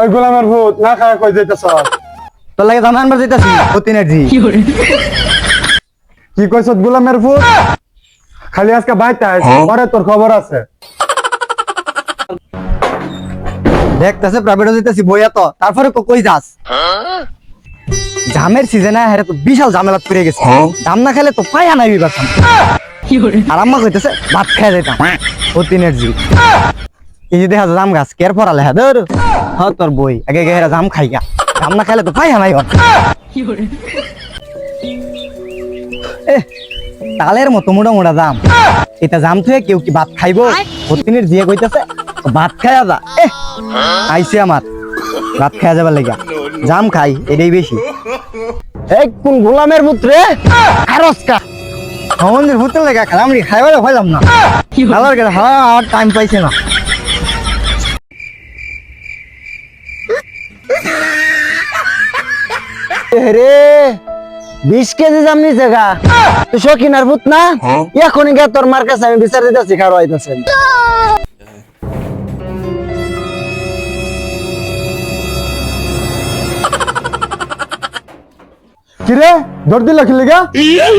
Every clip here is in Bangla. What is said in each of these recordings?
ওই গোলামের ভূত না খায় কই যাইতেছ? তোর লাগে জানা আনবার যাইতাছি? অতি এনার্জি কি কইছ গোলামের ভূত? খালি আজকে বাইতে আইস পরে তোর খবর আছে। দেখতেছে প্রাইভেটে যাইতাছি বইয়া তো। তারপরে কই যাস? জামের সিজনে হ্যাঁ তো বিশাল ঝামেলা পড়ে গেছে। জাম না খেলে তো পায়া নাই বিবাসাম আর আম্মা কইতেছে ভাত খাই যাইতাম। অতি এনার্জি এই যে দেখা জাম গাছ কেয়ার পড়ালে হ্যাঁ ধর। হ তোর বই। আগে জাম খাই গা। জাম না খাইলে তো হন তালের মতো মোটা মোটা জাম। এটা জাম থুয়ে কেউ কি ভাত খাইবো? দিয়ে কইতাছে ভাত খাইয়া যা। এহ আইছে আমার। ভাত খাইয়া যাবার লেগা। জাম খাই এটাই বেশি। এই কোন গোলামের পুত্রে? খারসকা সমন্দির পুত্র লেগা খালাম খাইবার হইলাম না। খাবার গেলে হ্যাঁ আমার টাইম পাইছে না। রে বিশ কেজি জাম নিছে গা। তুই শকিনার ভূত না? এখনই গা তোর মার কাছে আমি বিচার দিতেছি খারো আইতেছে কিরে দৌড় দিল কি লিগা?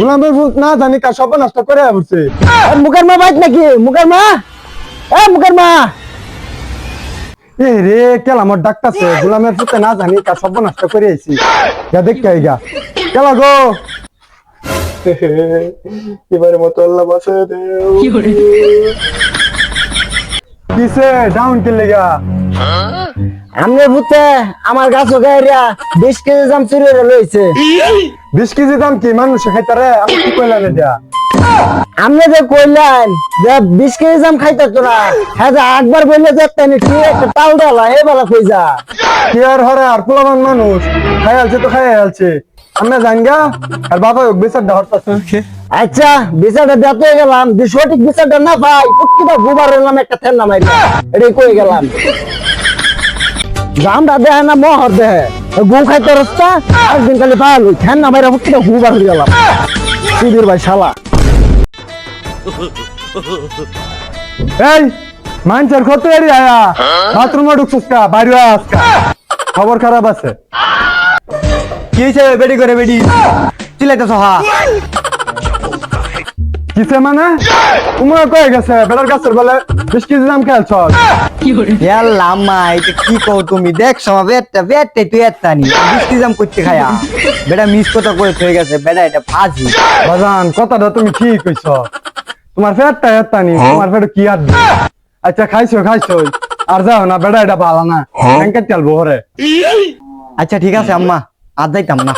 গোলামের ভূত না জানি কার সব নষ্ট করে বসছে মুখের মা বাইক নাকি? মুখের মা? এ মুখের মা! এ রে কেলা আমার গোলামের ভূতে না জানি কার সব নষ্ট করে আইছি। যা দেখতে আইগা কেলা গো। এবারে মতো আল্লাহ বাসে দেও কিসে ডাউন কি লিগা। আমনে ভূতে আমার গাছ গাইরা বিশ কেজি দাম চুরি লইছে। বিশ কেজি দাম কি? মানুষ খাইতারে আমি কি কইলাম এটা আমনে যে কইলেন যে বিশ কেজি জাম খাইতে তোরা হ্যাঁ যে একবার বললে যে তাই কি একটা তাল ডালা এ বেলা কই যা? কি আর হরে আর পোলাবান মানুষ? খাই আলছে তো খাই আলছে। আমরা জানগা আর বাবা হরতাছে। আচ্ছা বিচারটা দিতে গেলাম। যে সঠিক বিচারটা না পাই পুটকিটা গুবার এলাম একটা থেন নামাই এটাই কই গেলাম। জামটা দেহে না মহর দেহে? গু খাইতে রাস্তা একদিন খালি পাল থেন নামাই পুটকিটা গুবার হয়ে গেলাম। সুধীর ভাই শালা। এই মানুষের কত এরি আয়া বাথরুমে ঢুকছিস কা? আজকা খবর খারাপ আছে। কি হয়েছে বেডি করে বেডি? চিলাইতেছ হা? কিসে মানে? উমরা কয়ে গেছে? বেটার গাছের বলে বিশ কেজি দাম খেলছ। লাম্মা এটা কি কও তুমি? দেখ সমা বেটটা বেটটা তুই একটা নি। বৃষ্টি জাম করতে খায়া। বেটা মিস কথা করে হয়ে গেছে বেটা এটা ফাজি। বাজান কথাটা তুমি ঠিক কইছ। তোমার পেটটা এত্তা নি তোমার পেট কি আর আচ্ছা খাইছো খাইছো। আর যাও না বেটা এটা ভালো না। ব্যাংকের তেল বহরে। আচ্ছা ঠিক আছে আম্মা। আর যাইতাম না।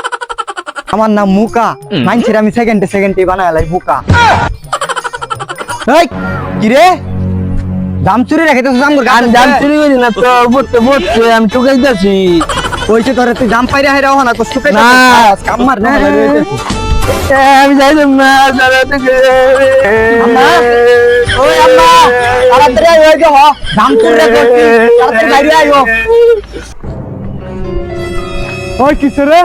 আমার নাম মুকা। মানছির আমি সেকেন্ডে সেকেন্ডে বানাই বুকা এই কি রে? দাম চুরি রেখে তো দাম গান দাম চুরি করি না তো বলতে বলতে আমি টুকে দিতেছি কইছে তোরে তুই দাম পাইরা হাইরা হনা তো সুপে না। কাম্মার না। আমি যাইতাম না আম্মা ওই আম্মা তাড়াতাড়ি আইও যে হ দাম চুরি রেখে তাড়াতাড়ি বাইরে আইও ওই কিসে রে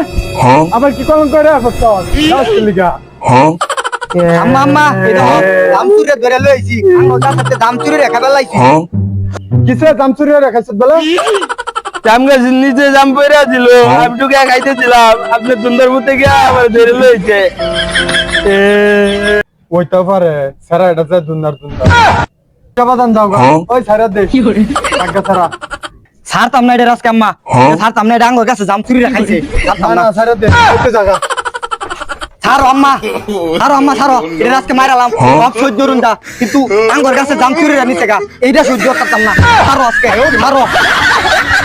আবার কি কলম করে করছ গাছ লিগা আম্মা আম্মা এটা দাম চুরি ধরে লইছি। আমার কাছে দাম চুরি রেখে বেলাইছি দাম বলে? জাম গাছ নিচে জাম পড়ে ছিল আমি টুকে খাইতেছিলাম। আপনি সুন্দর মধ্যে আমার ধরে লইছে। ওই তো পারে সারা এটা যে দুন্দার দুন্দার। বাদান দাও ওই সারা দে। টাকা সারা। ছাড়তাম না এটা রাজকে আম্মা। ছাড়তাম না এটা আঙ্গুর কাছে জাম চুরি রেখাইছে। না সারা দে। জায়গা। আম্মা। ছাড়ো আম্মা ছাড়ো এটা রাজকে মারালাম সব সহ্য রুন্দা কিন্তু আঙ্গুর কাছে জাম চুরি রানিছে গা। এইটা সহ্য করতাম না। ছাড়ো আজকে। ছাড়ো